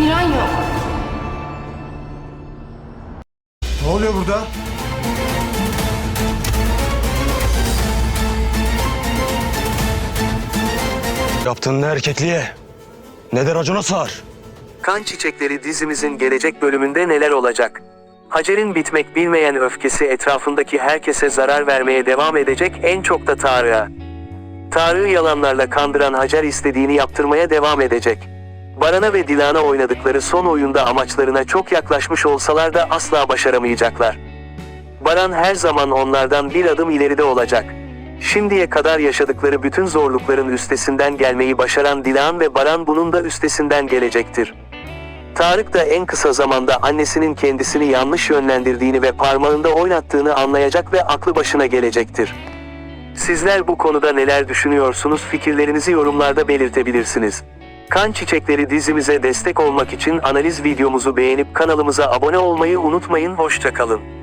falan yok. Ne oluyor burada? Yaptığın ne erkekliğe ne de racona sığar. Kan Çiçekleri dizimizin gelecek bölümünde neler olacak? Hacer'in bitmek bilmeyen öfkesi etrafındaki herkese zarar vermeye devam edecek en çok da Tarık'a. Tarık'ı yalanlarla kandıran Hacer istediğini yaptırmaya devam edecek. Baran'a ve Dilan'a oynadıkları son oyunda amaçlarına çok yaklaşmış olsalar da asla başaramayacaklar. Baran her zaman onlardan bir adım ileride olacak. Şimdiye kadar yaşadıkları bütün zorlukların üstesinden gelmeyi başaran Dilan ve Baran bunun da üstesinden gelecektir. Tarık da en kısa zamanda annesinin kendisini yanlış yönlendirdiğini ve parmağında oynattığını anlayacak ve aklı başına gelecektir. Sizler bu konuda neler düşünüyorsunuz fikirlerinizi yorumlarda belirtebilirsiniz. Kan Çiçekleri dizimize destek olmak için analiz videomuzu beğenip kanalımıza abone olmayı unutmayın hoşçakalın.